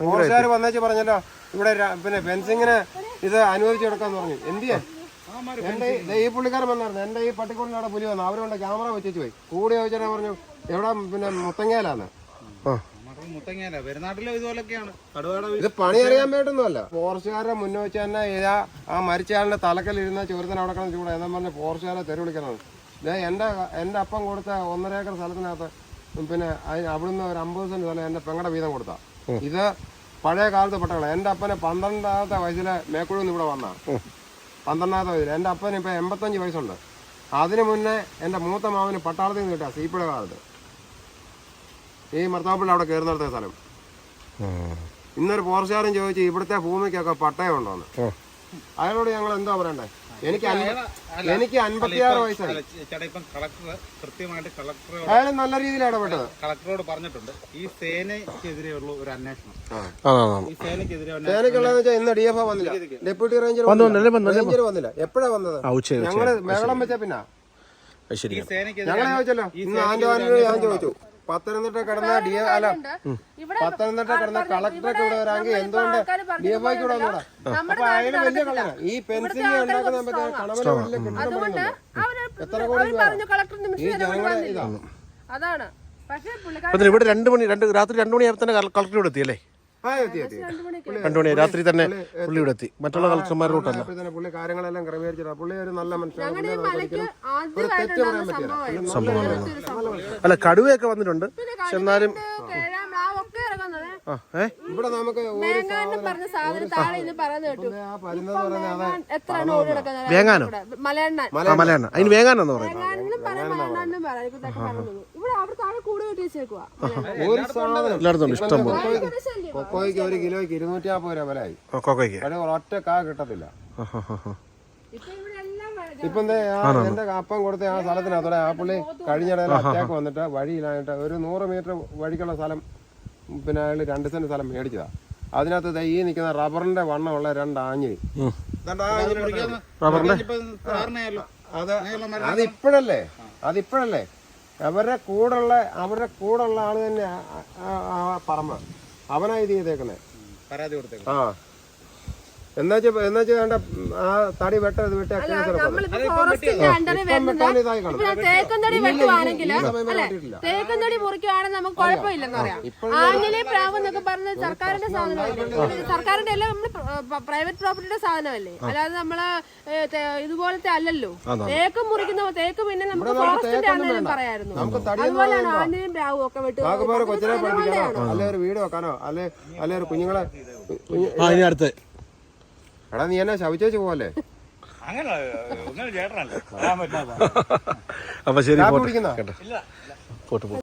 ഫോറസ്റ്റുകാർ വന്നേച്ച് പറഞ്ഞല്ലോ ഇവിടെ പിന്നെ ഫെൻസിങ്ങിന് ഇത് അനുവദിച്ചു കൊടുക്കാന്ന് പറഞ്ഞു. എന്തിയാ? എന്റെ ഈ- ദേ ഈ പുള്ളിക്കാരൻ വന്നായിരുന്നു. എന്റെ ഈ പട്ടിക്കൂടിന്റെ അവിടെ പുലി വന്നു. അവരുകൊണ്ട് ക്യാമറ വെച്ചു പോയി. കൂടി ചോദിച്ചാൽ പറഞ്ഞു എവിടെ പിന്നെ ഇതുപോലൊക്കെയാണ്. ഇത് പണി അറിയാൻ വേണ്ടൊന്നുമല്ല. ഫോറസ്റ്റുകാരെ മുന്നേ വെച്ച് തന്നെ ഇതാ ആ മരിച്ചയാളിന്റെ തലക്കലിരുന്ന ചോരത്തിന് അവിടെ കിടന്ന് ചൂടാ. എന്നും പറഞ്ഞ് ഫോറസ്റ്റുകാരെ തെറി വിളിക്കുന്നത് ദേ എന്റെ എന്റെ അപ്പം കൊടുത്ത ഒന്നര ഏക്കർ സ്ഥലത്തിനകത്ത് പിന്നെ അവിടുന്ന് ഒരു അമ്പത് സെന്റ് സ്ഥലം എന്റെ പെങ്ങടെ വീതം കൊടുത്ത. ഇത് പഴയ കാലത്ത് പെട്ടകളെ എന്റെ അപ്പന് പന്ത്രണ്ടാമത്തെ വയസ്സിലെ മേക്കുഴിന്ന് ഇവിടെ വന്ന. പന്ത്രണ്ടാമത്തെ വയസ്സിൽ. എന്റെ അപ്പന് ഇപ്പൊ എൺപത്തഞ്ച് വയസ്സുണ്ട്. അതിനു മുന്നേ എന്റെ മൂത്ത മാവന് പട്ടാളത്തിൽ നിന്ന് കിട്ടാ സീപ്പിടെ കാലത്ത്. ഈ മർത്താപ്പിള്ള അവിടെ കയറുന്നിടത്തെ സ്ഥലം. ഇന്നൊരു പോർച്ചാരും ചോദിച്ചു ഇവിടുത്തെ ഭൂമിക്കൊക്കെ പട്ടയം ഉണ്ടോന്ന് ആ. അയാളോട് ഞങ്ങൾ എന്താ പറയണ്ടേ? എനിക്ക് എനിക്ക് അൻപത്തിയാറ് വയസ്സായി. ചേട്ടാ ഇപ്പം കളക്ടർ കൃത്യമായിട്ട് കളക്ടർ അയാൾ നല്ല രീതിയിൽ ഇടപെട്ടത്. കളക്ടറോട് പറഞ്ഞിട്ടുണ്ട്. ഈ സേനയ്ക്കെതിരെയുള്ള ഒരു അന്വേഷണം. ഈ സേനയ്ക്കെതിരെ വെച്ചാൽ ഇന്ന് ഡി എഫ് വന്നില്ല. ഡെപ്യൂട്ടി റേഞ്ചർ വന്നു, വന്നു, വന്നു, വന്നു. റേഞ്ചർ വന്നില്ല. എപ്പോഴാ വന്നത്? ഞങ്ങൾ ബഹളം വെച്ച പിന്നെ? ശരി ഞങ്ങളെ ചോദിച്ചല്ലോ. ഇന്ന് ആന്റോ ഞാൻ ചോദിച്ചു. പത്തനംതിട്ട കിടന്ന ഡി അല്ല പത്തനംതിട്ട കിടന്ന കളക്ടറൊക്കെ ഇവിടെ വരാമെങ്കിൽ എന്തുകൊണ്ട് ഡി എഫ് ഐക്ക് ഇവിടെ വന്നൂടാ? അപ്പൊ അതിന് വലിയ കളറാ ഈ പെൻസിൽ ഉണ്ടാക്കുന്ന കണവല വലിയ കിട്ടുന്ന. എത്ര കോടി ഈ നിമിഷം ജനങ്ങളെ ഇതാണ്. അതാണ്. ഇവിടെ രണ്ട് മണി രണ്ട് രാത്രി രണ്ട് മണിയാകുമ്പോൾ തന്നെ കളക്ടർ ഇവിടെ എത്തി രണ്ട് മണി രാത്രി തന്നെ പുള്ളി ഇവിടെ എത്തി. മറ്റുള്ള കളക്ടർമാരുടെ കൂട്ടല്ല തന്നെ പുള്ളി കാര്യങ്ങളെല്ലാം ക്രമീകരിച്ചിട്ട്. പുള്ളി ഒരു നല്ല മനുഷ്യനാണ് സംഭവമായിരുന്നു. അല്ല. കടുവയൊക്കെ വന്നിട്ടുണ്ട്. പക്ഷെ എന്നാലും ഇവിടെ നമുക്ക് ഒരു വേങ്ങാനും പറഞ്ഞ സാധനം താഴെ കേട്ടു. ആ പരുന്നത് പറയുന്നത് അതാ വേങ്ങാൻ എത്രയാണ് ഓടി വേങ്ങാനോ? മലയണ്ണൻ. ആ മലയാണ് അതിന് വേങ്ങാനെന്ന് പറയുന്നത്? ഇഷ്ടം പോലെ. കൊക്കോയ്ക്ക് ഒരു കിലോയ്ക്ക് ഇരുന്നൂറ്റി നാൽപ്പത് രൂപ വിലയായി. കൊക്കോയ്ക്ക്. ഒറ്റ കാ കിട്ടത്തില്ല. ഇപ്പൊ എന്തേ എന്റെ അപ്പം കൊടുത്ത ആ സ്ഥലത്തിനകത്തോടെ ആ പുള്ളി കഴിഞ്ഞിടയിൽ അറ്റാക്ക് വന്നിട്ട് വഴിയിലായിട്ട് ഒരു നൂറ് മീറ്റർ വഴിക്കുള്ള സ്ഥലം പിന്നെ അയാൾ രണ്ട് സെന്റ് സ്ഥലം മേടിച്ചതാ. അതിനകത്ത് ഈ നിൽക്കുന്ന റബ്ബറിന്റെ വണ്ണമുള്ള രണ്ട് ആഞ്ഞിലി ഉം. ദാണ്ടാ ആ ആഞ്ഞിലി കിടക്കുന്നത്. ഇപ്പൊ ധാരണയല്ലോ അത് അതിപ്പോഴല്ലേ? അതിപ്പോഴല്ലേ? അവരുടെ കൂടുള്ള അവരുടെ കൂടുള്ള ആൾ തന്നെ പറമ്പ്. അവനാ ഇത് ചെയ്തേക്കുന്നേ. പരാതി കൊടുത്തേ ആ. എന്നുവെച്ചാ എന്നുവെച്ചാ വേണ്ട ആ തടി വെട്ട ഇത് വെട്ടി ഇപ്പൊ തേക്കും തടി മുറിക്കുവാണെങ്കിൽ നമുക്ക് കുഴപ്പമില്ലെന്ന് പറയാം. ആഞ്ഞിലി പ്രാവ് എന്നൊക്കെ പറഞ്ഞത് സർക്കാരിന്റെ സാധനമല്ലേ? സർക്കാരിന്റെ എല്ലാം നമ്മൾ പ്രൈവറ്റ് പ്രോപ്പർട്ടിയുടെ സാധനമല്ലേ? അല്ലാതെ നമ്മൾ ഇതുപോലത്തെ അല്ലല്ലോ. തേക്കും മുറിക്കുന്ന തേക്ക് പിന്നെ നമുക്ക് ഫോറസ്റ്റിന്റെ ആണെങ്കിലും പറയായിരുന്നു. അതുപോലെയാണ് ആഞ്ഞിലും പ്രാവും ഒക്കെ ആകെപ്പാടെ കൊച്ചിനെ പഠിപ്പിക്കാനോ അല്ലെ ഒരു വീട് വെക്കാനോ? അല്ലെ അല്ലെ ഒരു കുഞ്ഞുങ്ങളെ കുഞ്ഞ്- അടുത്ത്. എടാ നീ എന്നെ ശവിച്ചേച്ച് പോവല്ലേ? അങ്ങനെ ചേട്ടനല്ല. അപ്പൊ ശരി പോട്ടെ.